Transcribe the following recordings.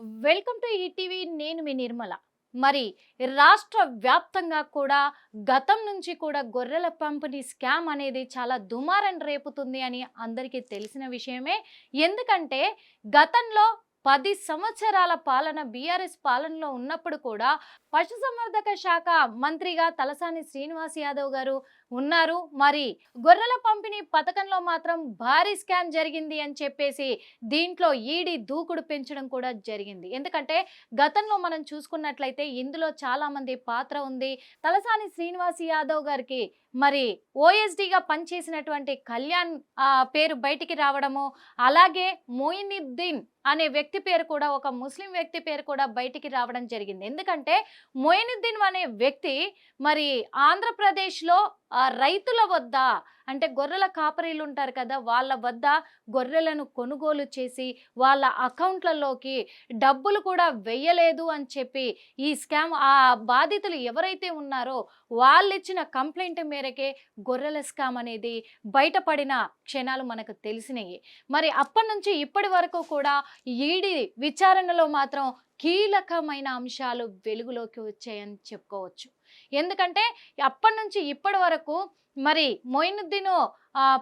Welcome to ETV నేను మీ నిర్మల. మరి రాష్ట్ర వ్యాప్తంగా కూడా గతం నుంచి కూడా గొర్రెల పంపిణీ స్కామ్ అనేది చాలా దుమారం రేపుతుంది అని అందరికీ తెలిసిన విషయమే. ఎందుకంటే గతంలో పది సంవత్సరాల పాలన బీఆర్ఎస్ పాలనలో ఉన్నప్పుడు కూడా పశుసంవర్ధక శాఖ మంత్రిగా తలసాని శ్రీనివాస్ యాదవ్ గారు ఉన్నారు. మరి గొర్రెల పంపిణీ పథకంలో మాత్రం భారీ స్కామ్ జరిగింది అని చెప్పేసి దీంట్లో ఈడీ దూకుడు పెంచడం కూడా జరిగింది. ఎందుకంటే గతంలో మనం చూసుకున్నట్లయితే ఇందులో చాలామంది పాత్ర ఉంది. తలసాని శ్రీనివాస్ యాదవ్ గారికి మరి ఓఎస్డిగా పనిచేసినటువంటి కళ్యాణ్ పేరు బయటికి రావడము అలాగే మోయినుద్దీన్ అనే వ్యక్తి పేరు కూడా ఒక ముస్లిం వ్యక్తి పేరు కూడా బయటికి రావడం జరిగింది. ఎందుకంటే మోయినుద్దీన్ అనే వ్యక్తి మరి ఆంధ్రప్రదేశ్లో రైతుల వద్ద అంటే గొర్రెల కాపరీలు ఉంటారు కదా వాళ్ళ వద్ద గొర్రెలను కొనుగోలు చేసి వాళ్ళ అకౌంట్లలోకి డబ్బులు కూడా వెయ్యలేదు అని చెప్పి ఈ స్కామ్ ఆ బాధితులు ఎవరైతే ఉన్నారో వాళ్ళు ఇచ్చిన కంప్లైంట్ మేరకే గొర్రెల స్కామ్ అనేది బయటపడిన క్షణాలు మనకు తెలిసినాయి మరి అప్పటి నుంచి ఇప్పటి వరకు కూడా ఈడీ విచారణలో మాత్రం కీలకమైన అంశాలు వెలుగులోకి వచ్చాయని చెప్పుకోవచ్చు. ఎందుకంటే అప్పటి నుంచి ఇప్పటి వరకు మరి మొయినుద్దీన్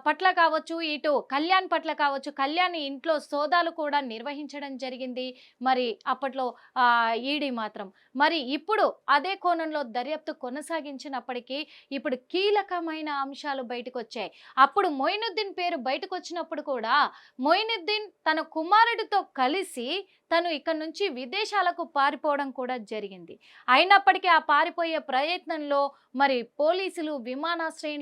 పట్ల కావచ్చు ఇటు కళ్యాణ్ పట్ల కావచ్చు కళ్యాణ్ ఇంట్లో సోదాలు కూడా నిర్వహించడం జరిగింది. మరి అప్పట్లో ఈడీ మాత్రం. మరి ఇప్పుడు అదే కోణంలో దర్యాప్తు కొనసాగించినప్పటికీ ఇప్పుడు కీలకమైన అంశాలు బయటకు వచ్చాయి అప్పుడు మొయినుద్దీన్ పేరు బయటకు వచ్చినప్పుడు కూడా మొయినుద్దీన్ తన కుమారుడితో కలిసి తను ఇక్కడ నుంచి విదేశాలకు పారిపోవడం కూడా జరిగింది. అయినప్పటికీ ఆ పారిపోయే ప్రయత్నంలో మరి పోలీసులు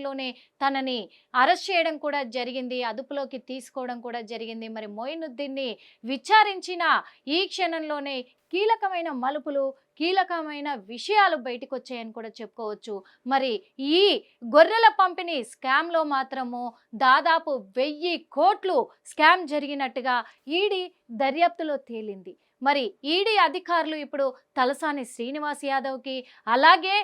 విమానాశ్రయంలోనే తనని అరెస్ట్ చేయడం కూడా జరిగింది అదుపులోకి తీసుకోవడం కూడా జరిగింది. మరి మొయినుద్దీన్ని విచారించిన ఈ క్షణంలోనే కీలకమైన మలుపులు కీలకమైన విషయాలు బయటకు వచ్చాయని కూడా చెప్పుకోవచ్చు. మరి ఈ గొర్రెల పంపిణీ స్కామ్లో మాత్రము దాదాపు వెయ్యి కోట్లు స్కామ్ జరిగినట్టుగా ఈడీ దర్యాప్తులో తేలింది. మరి ఈడీ అధికారులు ఇప్పుడు తలసాని శ్రీనివాస్ యాదవ్కి అలాగే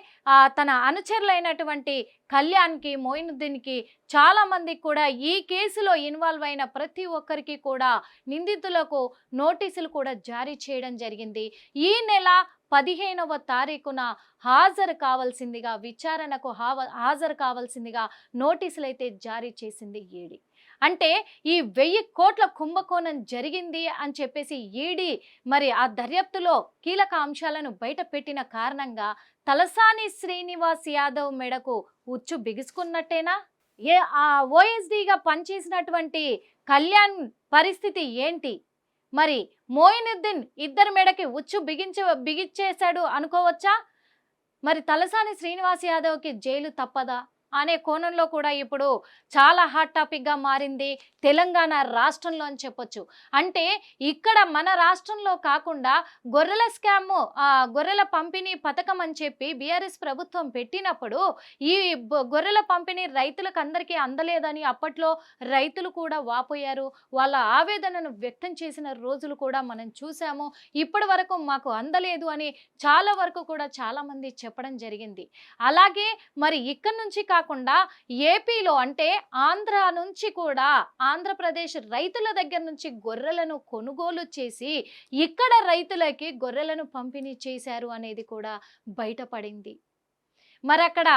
తన అనుచరులైనటువంటి కళ్యాణ్కి మోయినుద్దీన్కి చాలామందికి కూడా ఈ కేసులో ఇన్వాల్వ్ అయిన ప్రతి ఒక్కరికి కూడా నిందితులకు నోటీసులు కూడా జారీ చేయడం జరిగింది. ఈ నెల పదిహేనవ తారీఖున హాజరు కావాల్సిందిగా విచారణకు హావ హాజరు కావాల్సిందిగా నోటీసులు అయితే జారీ చేసింది ఈడీ. అంటే ఈ వెయ్యి కోట్ల కుంభకోణం జరిగింది అని చెప్పేసి ఈడీ మరి ఆ దర్యాప్తులో కీలక అంశాలను బయట పెట్టిన కారణంగా తలసాని శ్రీనివాస్ యాదవ్ మెడకు ఉచ్చు బిగుసుకున్నట్టేనా? ఏ ఆ ఓఎస్డిగా పనిచేసినటువంటి కళ్యాణ్ పరిస్థితి ఏంటి? మరి మోయినుద్దీన్ ఇద్దరి మెడకి ఉచ్చు బిగించి బిగిచ్చేశాడు అనుకోవచ్చా? మరి తలసాని శ్రీనివాస్ యాదవ్కి జైలు తప్పదా? అనే కోణంలో కూడా ఇప్పుడు చాలా హాట్ టాపిక్గా మారింది తెలంగాణ రాష్ట్రంలో అని చెప్పొచ్చు. అంటే ఇక్కడ మన రాష్ట్రంలో కాకుండా గొర్రెల స్కామ్ గొర్రెల పంపిణీ పథకం అని చెప్పి బీఆర్ఎస్ ప్రభుత్వం పెట్టినప్పుడు ఈ గొర్రెల పంపిణీ రైతులకు అందరికీ అందలేదని అప్పట్లో రైతులు కూడా వాపోయారు. వాళ్ళ ఆవేదనను వ్యక్తం చేసిన రోజులు కూడా మనం చూసాము. ఇప్పటి వరకు మాకు అందలేదు అని చాలా వరకు కూడా చాలామంది చెప్పడం జరిగింది. అలాగే మరి ఇక్కడ నుంచి కాకుండా ఏపీలో అంటే ఆంధ్ర నుంచి కూడా ఆంధ్రప్రదేశ్ రైతుల దగ్గర నుంచి గొర్రెలను కొనుగోలు చేసి ఇక్కడ రైతులకి గొర్రెలను పంపిణీ చేశారు అనేది కూడా బయటపడింది. మరి అక్కడ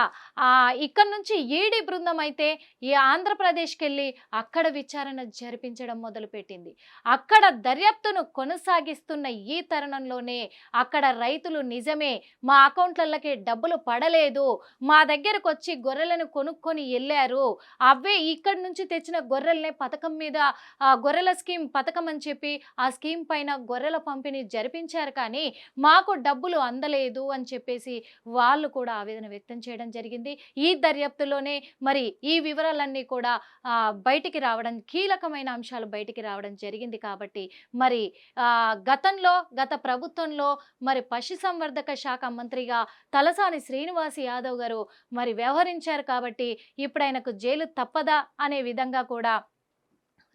ఇక్కడ నుంచి ఈడీ బృందం అయితే ఈ ఆంధ్రప్రదేశ్కి వెళ్ళి అక్కడ విచారణ జరిపించడం మొదలుపెట్టింది. అక్కడ దర్యాప్తును కొనసాగిస్తున్న ఈ తరుణంలోనే అక్కడ రైతులు నిజమే మా అకౌంట్లకి డబ్బులు పడలేదు మా దగ్గరకు వచ్చి గొర్రెలను కొనుక్కొని వెళ్ళారు అవే ఇక్కడి నుంచి తెచ్చిన గొర్రెలనే పథకం మీద ఆ గొర్రెల స్కీమ్ పథకం అని చెప్పి ఆ స్కీమ్ పైన గొర్రెల పంపిణీ జరిపించారు కానీ మాకు డబ్బులు అందలేదు అని చెప్పేసి వాళ్ళు కూడా ఆవేదన వ్యక్తం చేయడం జరిగింది. ఈ దర్యాప్తులోనే మరి ఈ వివరాలన్నీ కూడా బయటికి రావడం కీలకమైన అంశాలు బయటికి రావడం జరిగింది కాబట్టి మరి గతంలో గత ప్రభుత్వంలో మరి పశుసంవర్ధక శాఖ మంత్రిగా తలసాని శ్రీనివాస్ యాదవ్ గారు మరి వ్యవహరించారు కాబట్టి ఇప్పుడు ఆయనకు జైలు తప్పదా అనే విధంగా కూడా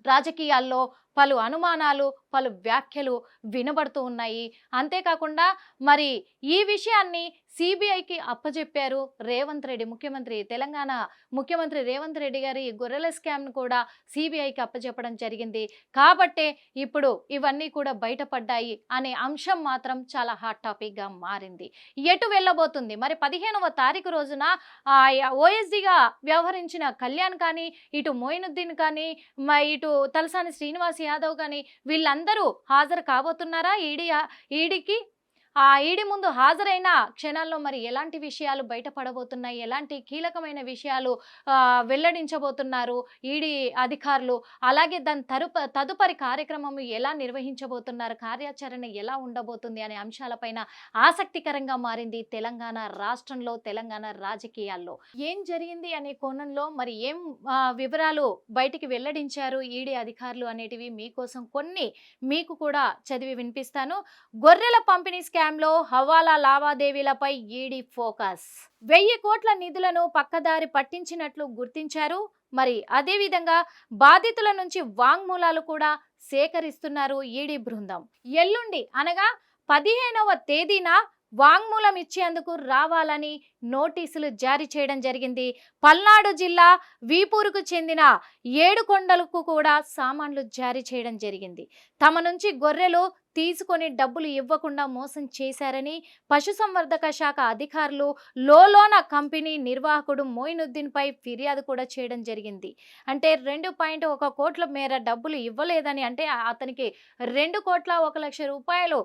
రాజకీయాల్లో పలు అనుమానాలు పలు వ్యాఖ్యలు వినబడుతూ ఉన్నాయి. అంతేకాకుండా మరి ఈ విషయాన్ని సిబిఐకి అప్పజెప్పారు రేవంత్ రెడ్డి ముఖ్యమంత్రి తెలంగాణ ముఖ్యమంత్రి రేవంత్ రెడ్డి గారి గొర్రెల స్కామ్ను కూడా సిబిఐకి అప్పచెప్పడం జరిగింది. కాబట్టే ఇప్పుడు ఇవన్నీ కూడా బయటపడ్డాయి అనే అంశం మాత్రం చాలా హాట్ టాపిక్గా మారింది. ఎటు వెళ్ళబోతుంది? మరి పదిహేనవ తారీఖు రోజున ఓఎస్డిగా వ్యవహరించిన కళ్యాణ్ కానీ ఇటు మోయినుద్దీన్ కానీ మ- ఇటు తలసాని శ్రీనివాస్ యాదవ్ కానీ వీళ్ళందరూ హాజరు కాబోతున్నారా? ఈడీ ఈడీకి ఆ ఈడీ ముందు హాజరైన క్షణాల్లో మరి ఎలాంటి విషయాలు బయటపడబోతున్నాయి? ఎలాంటి కీలకమైన విషయాలు వెల్లడించబోతున్నారు ఈడీ అధికారులు? అలాగే దాని తరుప తదుపరి కార్యక్రమం ఎలా నిర్వహించబోతున్నారు? కార్యాచరణ ఎలా ఉండబోతుంది అనే అంశాలపైన ఆసక్తికరంగా మారింది తెలంగాణ రాష్ట్రంలో తెలంగాణ రాజకీయాల్లో. ఏం జరిగింది అనే కోణంలో మరి ఏం వివరాలు బయటికి వెల్లడించారు ఈడీ అధికారులు అనేటివి మీకోసం కొన్ని మీకు కూడా చదివి వినిపిస్తాను. గొర్రెల పంపిణీ స్కామ్లో హవాలా లావాదేవీలపై ఈడీ ఫోకస్. వెయ్యి కోట్ల నిధులను పక్కదారి పట్టించినట్లు గుర్తించారు. మరి అదేవిధంగా బాధితుల నుంచి వాంగ్మూలాలు కూడా సేకరిస్తున్నారు ఈడీ బృందం. ఎల్లుండి అనగా పదిహేనవ తేదీన వాంగ్మూలం ఇచ్చేందుకు రావాలని నోటీసులు జారీ చేయడం జరిగింది. పల్నాడు జిల్లా వీపూరుకు చెందిన ఏడుకొండలకు కూడా సామాన్లు జారీ చేయడం జరిగింది. తమ నుంచి గొర్రెలు తీసుకొని డబ్బులు ఇవ్వకుండా మోసం చేశారని పశుసంవర్ధక శాఖ అధికారులు లోలోన కంపెనీ నిర్వాహకుడు మోయినుద్దీన్పై ఫిర్యాదు కూడా చేయడం జరిగింది. అంటే రెండు పాయింట్ ఒక కోట్ల మేర డబ్బులు ఇవ్వలేదని అంటే అతనికి రెండు కోట్ల ఒక లక్ష రూపాయలు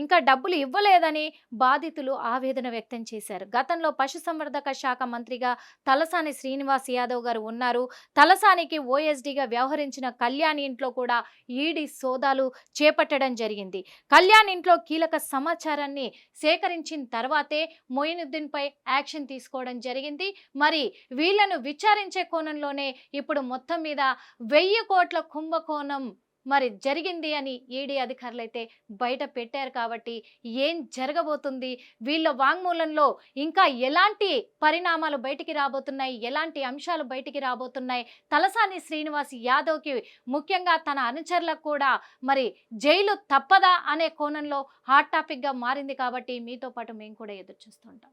ఇంకా డబ్బులు ఇవ్వలేదని బాధితులు ఆవేదన వ్యక్తం చేశారు. గతంలో పశుసంవర్ధక శాఖ మంత్రిగా తలసాని శ్రీనివాస్ యాదవ్ గారు ఉన్నారు. తలసానికి ఓఎస్డీగా వ్యవహరించిన కళ్యాణ్ ఇంట్లో కూడా ఈడీ సోదాలు చేపట్టడం జరిగింది. కళ్యాణ్ ఇంట్లో కీలక సమాచారాన్ని సేకరించిన తర్వాతే మొయినుద్దీన్పై యాక్షన్ తీసుకోవడం జరిగింది. మరి వీళ్ళను విచారించే కోణంలోనే ఇప్పుడు మొత్తం మీద వెయ్యి కోట్ల కుంభకోణం మరి జరిగింది అని ఈడీ అధికారులు అయితే బయట పెట్టారు కాబట్టి ఏం జరగబోతుంది? వీళ్ళ వాంగ్మూలంలో ఇంకా ఎలాంటి పరిణామాలు బయటికి రాబోతున్నాయి? ఎలాంటి అంశాలు బయటికి రాబోతున్నాయి? తలసాని శ్రీనివాస్ యాదవ్కి ముఖ్యంగా తన అనుచరులకు కూడా మరి జైలు తప్పదా అనే కోణంలో హాట్ టాపిక్గా మారింది కాబట్టి మీతో పాటు మేము కూడా ఎదురు చూస్తుంటాం